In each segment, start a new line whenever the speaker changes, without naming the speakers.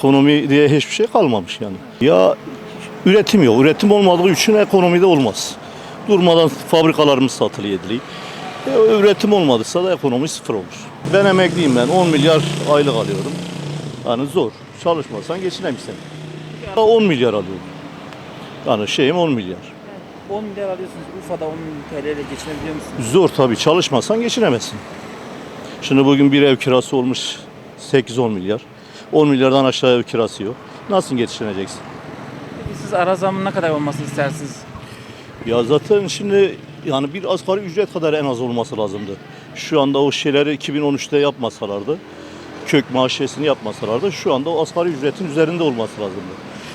Ekonomi diye hiçbir şey kalmamış yani. Ya üretim yok. Üretim olmadığı için ekonomide olmaz. Durmadan fabrikalarımız satılıyor ediliyor. E, üretim olmadıysa da ekonomi sıfır olur. Ben emekliyim ben. 10 milyar aylık alıyorum. Yani zor. Çalışmasan geçinemezsin. Ya 10 milyar alıyorum. Yani şeyim 10 milyar.
10 milyar alıyorsunuz. Urfa'da 10 TL ile geçinebiliyor musunuz?
Zor tabii. Çalışmasan geçinemezsin. Şimdi bugün bir ev kirası olmuş 8-10 milyar. 10 milyardan aşağı ev kirası yok. Nasıl geçineceksin?
Peki siz ara zamın ne kadar olmasını istersiniz?
Ya zaten şimdi yani bir asgari ücret kadar en az olması lazımdı. Şu anda o şeyleri 2013'te yapmasalardı, kök maaşesini yapmasalardı şu anda o asgari ücretin üzerinde olması lazımdı.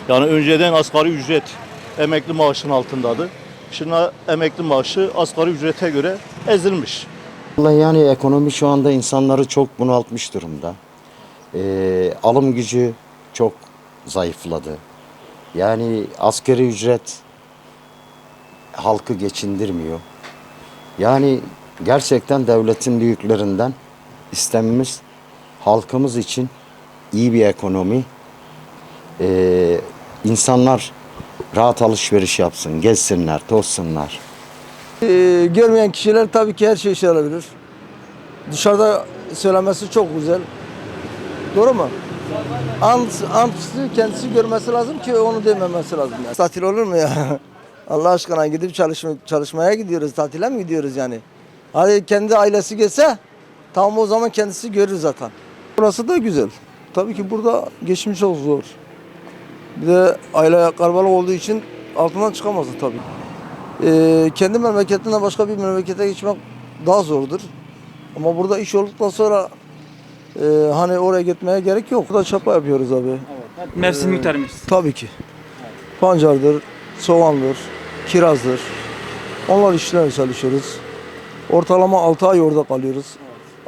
Yani önceden asgari ücret emekli maaşın altındadı. Şimdi emekli maaşı asgari ücrete göre ezilmiş.
Vallahi yani ekonomi şu anda insanları çok bunaltmış durumda. Ee, alım gücü çok zayıfladı. Yani askeri ücret halkı geçindirmiyor. Yani gerçekten devletin büyüklerinden istemimiz halkımız için iyi bir ekonomi. Ee, insanlar rahat alışveriş yapsın, gezsinler, tozsunlar.
Ee, görmeyen kişiler tabii ki her şeyi söyleyebilir. Dışarıda söylemesi çok güzel. Doğru mu? Ant, antisi kendisi görmesi lazım ki onu dememesi lazım. Yani. Tatil olur mu ya? Allah aşkına gidip çalışma, çalışmaya gidiyoruz. Tatile mi gidiyoruz yani? Hadi kendi ailesi gelse tamam o zaman kendisi görür zaten. Burası da güzel. Tabii ki burada geçim çok zor. Bir de aile kalabalık olduğu için altından çıkamazsın tabii. Ee, kendi memleketinden başka bir memlekete geçmek daha zordur. Ama burada iş olduktan sonra e, hani oraya gitmeye gerek yok. Burada çapa yapıyoruz abi.
Mevsim miktarımız.
Tabii ki. Pancardır, soğandır, kirazdır. Onlar işlerle çalışıyoruz. Ortalama 6 ay orada kalıyoruz.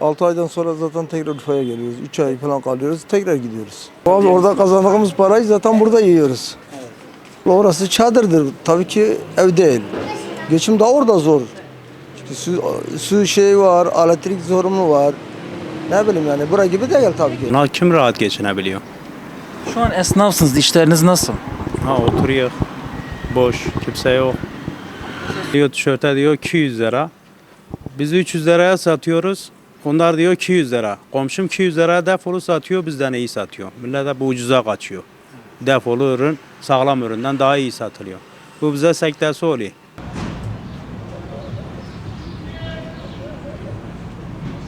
6 aydan sonra zaten tekrar Urfa'ya geliyoruz. 3 ay falan kalıyoruz. Tekrar gidiyoruz. Abi orada kazandığımız parayı zaten burada yiyoruz. Orası çadırdır. Tabii ki ev değil. Geçim daha orada zor. Çünkü su, su şey var, elektrik sorunu var. Ne bileyim yani bura gibi değil tabii ki.
Buna kim rahat geçinebiliyor?
Şu an esnafsınız. İşleriniz nasıl?
Ha oturuyor. Boş. Kimse yok. Diyor tişörte diyor 200 lira. Biz 300 liraya satıyoruz. Onlar diyor 200 lira. Komşum 200 liraya defolu satıyor. Bizden iyi satıyor. Millet de bu ucuza kaçıyor. Defolu ürün sağlam üründen daha iyi satılıyor. Bu bize sektesi oluyor.